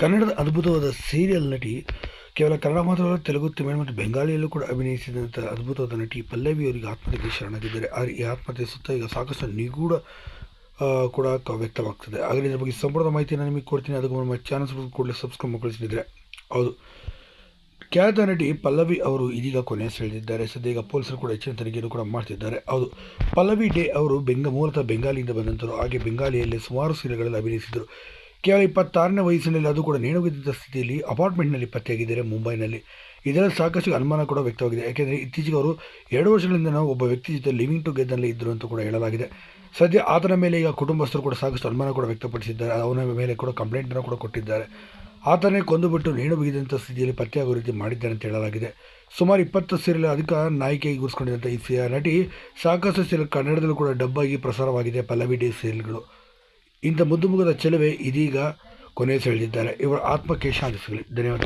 ಕನ್ನಡದ ಅದ್ಭುತವಾದ ಸೀರಿಯಲ್ ನಟಿ, ಕೇವಲ ಕನ್ನಡ ಮಾತ್ರವಲ್ಲ, ತೆಲುಗು, ತಮಿಳು ಮತ್ತು ಬೆಂಗಾಲಿಯಲ್ಲೂ ಕೂಡ ಅಭಿನಯಿಸಿದಂಥ ಅದ್ಭುತವಾದ ನಟಿ ಪಲ್ಲವಿ ಅವರಿಗೆ ಆತ್ಮಹತ್ಯೆಗೆ ಶರಣಾಗಿದ್ದಾರೆ. ಆದರೆ ಈ ಆತ್ಮಹತ್ಯೆ ಸುತ್ತ ಈಗ ಸಾಕಷ್ಟು ನಿಗೂಢ ಕೂಡ ವ್ಯಕ್ತವಾಗ್ತದೆ. ಆಗಲೇ ಇದ್ರ ಬಗ್ಗೆ ಸಂಪೂರ್ಣ ಮಾಹಿತಿಯನ್ನು ನಿಮಗೆ ಕೊಡ್ತೀನಿ. ಅದಕ್ಕೆ ನಮ್ಮ ಚಾನಲ್ಸ್ ಕೂಡಲೇ ಸಬ್ಸ್ಕ್ರೈಬ್ ಮಾಡ್ಕೊಳ್ತಿದ್ರೆ ಹೌದು. ಖ್ಯಾತ ನಟಿ ಪಲ್ಲವಿ ಅವರು ಇದೀಗ ಕೊನೆ ಸೆಳೆದಿದ್ದಾರೆ ಸದ್ಯ ಈಗ ಪೊಲೀಸರು ಕೂಡ ಹೆಚ್ಚಿನ ತನಿಖೆಯನ್ನು ಕೂಡ ಮಾಡ್ತಿದ್ದಾರೆ. ಹೌದು. ಪಲ್ಲವಿ ಡೇ ಅವರು ಬೆಂಗ, ಮೂಲತಃ ಬೆಂಗಾಲಿಯಿಂದ ಬಂದಂತರು ಹಾಗೆ ಬೆಂಗಾಲಿಯಲ್ಲಿ ಸುಮಾರು ಸೀರೆಗಳಲ್ಲಿ ಅಭಿನಯಿಸಿದರು ಕೇವಲ ಇಪ್ಪತ್ತಾರನೇ ವಯಸ್ಸಿನಲ್ಲಿ ಅದು ಕೂಡ ನೇಣುಬಿದ್ದ ಸ್ಥಿತಿಯಲ್ಲಿ ಅಪಾರ್ಟ್ಮೆಂಟ್ನಲ್ಲಿ ಪತ್ತೆಯಾಗಿದ್ದಾರೆ ಮುಂಬೈನಲ್ಲಿ. ಇದರಲ್ಲಿ ಸಾಕಷ್ಟು ಅನುಮಾನ ಕೂಡ ವ್ಯಕ್ತವಾಗಿದೆ. ಯಾಕೆಂದರೆ ಇತ್ತೀಚೆಗೆ ಅವರು ಎರಡು ವರ್ಷಗಳಿಂದ ನಾವು ಒಬ್ಬ ವ್ಯಕ್ತಿ ಜೊತೆ ಲಿವಿಂಗ್ ಟುಗೆದರ್ನಲ್ಲಿ ಇದ್ದರು ಅಂತ ಕೂಡ ಹೇಳಲಾಗಿದೆ. ಸದ್ಯ ಆತನ ಮೇಲೆ ಈಗ ಕುಟುಂಬಸ್ಥರು ಕೂಡ ಸಾಕಷ್ಟು ಅನುಮಾನ ಕೂಡ ವ್ಯಕ್ತಪಡಿಸಿದ್ದಾರೆ. ಅವನ ಮೇಲೆ ಕೂಡ ಕಂಪ್ಲೇಂಟನ್ನು ಕೂಡ ಕೊಟ್ಟಿದ್ದಾರೆ. ಆತನೇ ಕೊಂದುಬಿಟ್ಟು ನೇಣು ಬಿಗಿದಂಥ ಸ್ಥಿತಿಯಲ್ಲಿ ಪತ್ತೆಯಾಗುವ ರೀತಿ ಮಾಡಿದ್ದಾರೆ ಅಂತ ಹೇಳಲಾಗಿದೆ. ಸುಮಾರು ಇಪ್ಪತ್ತು ಸೀರಿಯಲ್ ಅಧಿಕ ನಾಯಕಿಯಾಗಿ ಗುರುಸ್ಕೊಂಡಿದ್ದಂಥ ಈ ನಟಿ ಸಾಕಷ್ಟು ಸೀರಿಯಲ್ ಕನ್ನಡದಲ್ಲೂ ಕೂಡ ಡಬ್ಬಾಗಿ ಪ್ರಸಾರವಾಗಿದೆ. ಪಲ್ಲವಿ ಡೇ ಸೀರಿಯಲ್ಗಳು. ಇಂಥ ಮುದ್ದು ಮುಗದ ಚೆಲುವೆ ಇದೀಗ ಕೊನೆ ಸೆಳೆದಿದ್ದಾರೆ ಇವರ ಆತ್ಮಕ್ಕೆ ಶಾಂತಿ ಸಿಗಲಿ ಧನ್ಯವಾದ.